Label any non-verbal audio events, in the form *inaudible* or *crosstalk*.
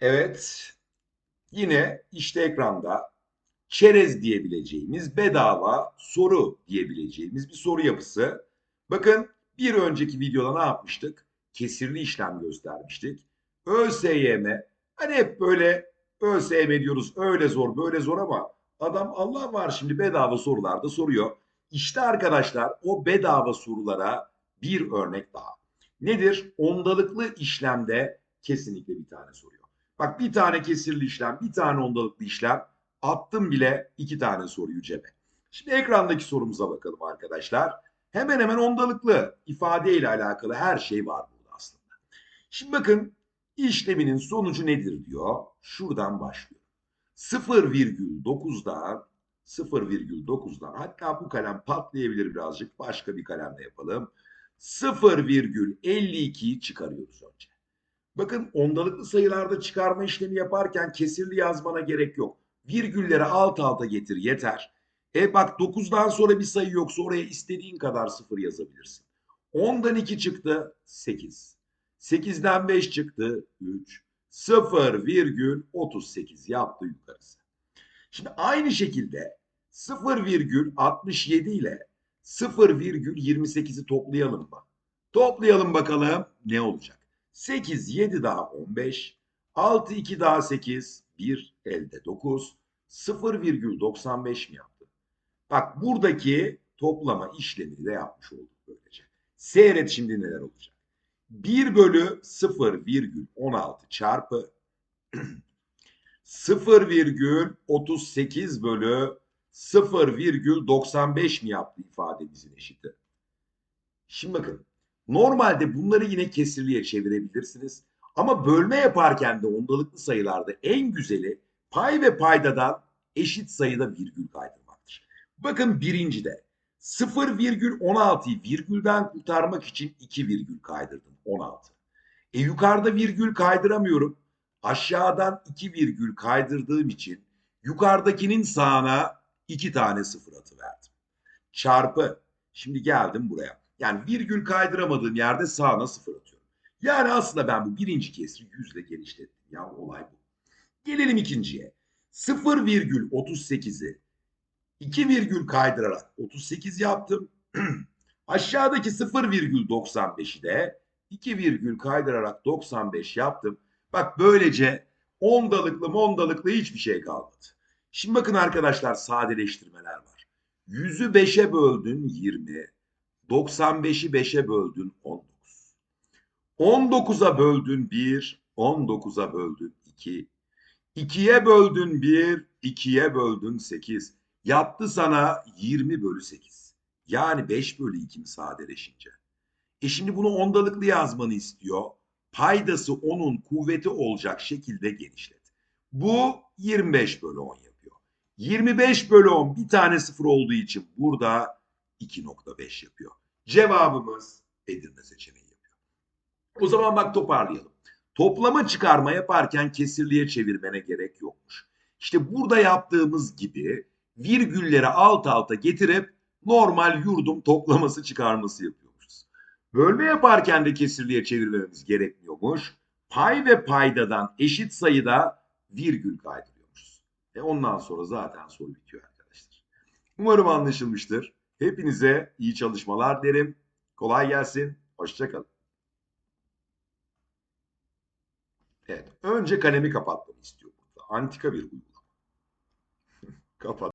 Evet. Yine işte ekranda çerez diyebileceğimiz bedava soru diyebileceğimiz bir soru yapısı. Bakın bir önceki videoda ne yapmıştık? Kesirli işlem göstermiştik. ÖSYM hani hep böyle ÖSYM diyoruz öyle zor böyle zor ama adam Allah var şimdi bedava sorularda soruyor. İşte arkadaşlar o bedava sorulara bir örnek daha. Nedir? Ondalıklı işlemde kesinlikle bir tane soruyor. Bak bir tane kesirli işlem, bir tane ondalıklı işlem. Attım bile iki tane soruyu cebe. Şimdi ekrandaki sorumuza bakalım arkadaşlar. Hemen hemen ondalıklı ifade ile alakalı her şey var burada aslında. Şimdi bakın işleminin sonucu nedir diyor. Şuradan başlıyor. 0,9'dan 0,9'dan hatta bu kalem patlayabilir birazcık. Başka bir kalemle yapalım. 0,52'yi çıkarıyoruz önce. Bakın ondalıklı sayılarda çıkarma işlemi yaparken kesirli yazmana gerek yok. Virgülleri alt alta getir yeter. E bak 9'dan sonra bir sayı yoksa oraya istediğin kadar sıfır yazabilirsin. 10'dan 2 çıktı 8. 8'den 5 çıktı 3. 0,38 yaptı yukarısı. Şimdi aynı şekilde 0,67 ile 0,28'i toplayalım mı? Toplayalım bakalım ne olacak? 8, 7 daha 15, 6, 2 daha 8, 1 elde 9, 0,95 mi yaptı? Bak buradaki toplama işlemini de yapmış olduk böylece. Seyret şimdi neler olacak. 1 bölü 0,16 çarpı *clears throat* 0,38 bölü 0,95 mi yaptı ifademizin eşiti? Şimdi bakın normalde bunları yine kesirliye çevirebilirsiniz. Ama bölme yaparken de ondalıklı sayılarda en güzeli pay ve paydadan eşit sayıda virgül kaydırmaktır. Bakın birincide 0,16'yı virgülden kurtarmak için 2 virgül kaydırdım 16. E yukarıda virgül kaydıramıyorum. Aşağıdan 2 virgül kaydırdığım için yukarıdakinin sağına 2 tane sıfır atıverdim. Çarpı. Şimdi geldim buraya. Yani virgül kaydıramadığım yerde sağına sıfır atıyorum. Yani aslında ben bu birinci kesri yüzle genişlettim. Ya olay bu. Gelelim ikinciye. 0,38'i 2 virgül kaydırarak 38 yaptım. *clears throat* Aşağıdaki 0,95'i de 2 virgül kaydırarak 95 yaptım. Bak böylece ondalıklı mondalıklı hiçbir şey kalmadı. Şimdi bakın arkadaşlar sadeleştirmeler var. 100'ü 5'e böldün 20. 95'i 5'e böldün 19. 19'a böldün 1. 19'a böldün 2. 2'ye böldün 1. 2'ye böldün 8. Yaptı sana 20 bölü 8. Yani 5 bölü 2 mi sadeleşince? E şimdi bunu ondalıklı yazmanı istiyor. Paydası onun kuvveti olacak şekilde genişlet. Bu 25 bölü 10 yapıyor. 25 bölü 10 bir tane sıfır olduğu için burada 2.5 yapıyor. Cevabımız Edirne seçeneği yapıyor. O zaman bak toparlayalım. Toplama çıkarma yaparken kesirliğe çevirmene gerek yokmuş. İşte burada yaptığımız gibi virgülleri alt alta getirip normal yurdum toplaması çıkarması yapıyormuşuz. Bölme yaparken de kesirliğe çevirmemiz gerekmiyormuş. Pay ve paydadan eşit sayıda virgül kaydırıyormuşuz. E ondan sonra zaten soru bitiyor arkadaşlar. Umarım anlaşılmıştır. Hepinize iyi çalışmalar derim. Kolay gelsin. Hoşçakalın. Evet. Önce kalemi kapatmamı istiyor burada. Antika bir uygulama. *laughs* Kapat.